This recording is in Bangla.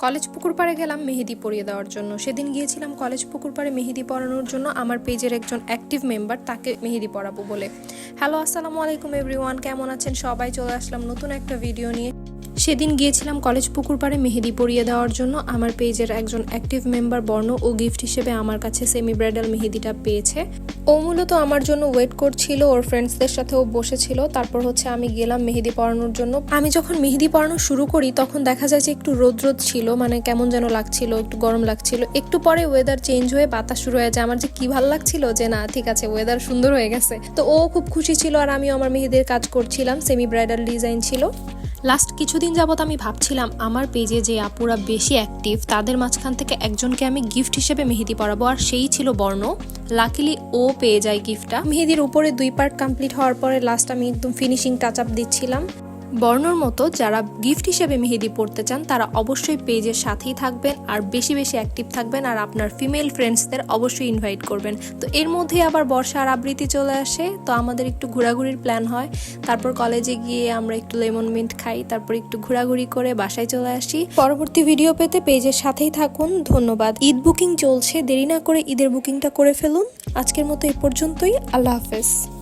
কলেজ পুকুর পাড়ে গেলাম, মেহেদি পরিয়ে দেওয়ার জন্য। সেদিন গিয়েছিলাম কলেজ পুকুর পাড়ে মেহেদি পরানোর জন্য। আমার পেজের একজন অ্যাক্টিভ মেম্বার তাকে মেহেদি পরাবো বলে। হ্যালো আসসালামু আলাইকুম এভরিওয়ান কেমন আছেন? সবাই চলে আসলাম নতুন একটা ভিডিও নিয়ে। সেদিন গিয়েছিলাম কলেজ পুকুর পাড়ে মেহেদি পরিয়ে দেওয়ার জন্য। আমার পেজের একজন অ্যাক্টিভ মেম্বার বর্ণ ও গিফট হিসেবে আমার কাছে সেমি ব্রাইডাল মেহেদিটা পেয়েছে। ও মূলত আমার জন্য ওয়েট করছিল, ওর ফ্রেন্ডসদের সাথেও বসেছিল। তারপর হচ্ছে আমি গেলাম মেহেদি পড়ানোর জন্য। আমি যখন মেহেদি পড়ানো শুরু করি, তখন দেখা যায় যে একটু রোদ রোদ ছিল মানে কেমন যেন লাগছিল, একটু গরম লাগছিল। একটু পরে ওয়েদার চেঞ্জ হয়ে বাতাস শুরু হয়ে যায়। আমার যে কি ভালো লাগছিল যে না, ঠিক আছে ওয়েদার সুন্দর হয়ে গেছে। তো ও খুব খুশি ছিল আর আমিও আমার মেহেদির কাজ করছিলাম সেমি ব্রাইডাল ডিজাইন ছিল। লাস্ট কিছুদিন যাবৎ আমি ভাবছিলাম, আমার পেজে যে আপুরা বেশি অ্যাক্টিভ তাদের মাঝখান থেকে একজনকে আমি গিফট হিসেবে মেহেদি পরাবো, আর সেই ছিল বর্ণ। লাকিলি ও পেয়ে যায় গিফটটা মেহেদির উপরে দুই পার্ট কমপ্লিট হওয়ার পরে লাস্ট আমি একদম ফিনিশিং টাচ আপ দিচ্ছিলাম। বর্ণর মতো যারা গিফট হিসেবে মেহেদি পড়তে চান, তারা অবশ্যই পেজের সাথেই থাকবেন আর বেশি বেশি অ্যাক্টিভ থাকবেন আর আপনার ফিমেল ফ্রেন্ডসদের অবশ্যই ইনভাইট করবেন। তো এর মধ্যে আবার বর্ষার আবৃত্তি চলে আসে। তো আমাদের একটু ঘোরাঘুরির প্ল্যান হয়। তারপর কলেজে গিয়ে আমরা একটু লেমন মিন্ট খাই, তারপর একটু ঘোরাঘুরি করে বাসায় চলে আসি। পরবর্তী ভিডিও পেতে পেজের সাথেই থাকুন। ধন্যবাদ। ঈদ বুকিং চলছে। দেরি না করে ঈদের বুকিংটা করে ফেলুন। আজকের মতো এই পর্যন্তই। আল্লাহ হাফেজ।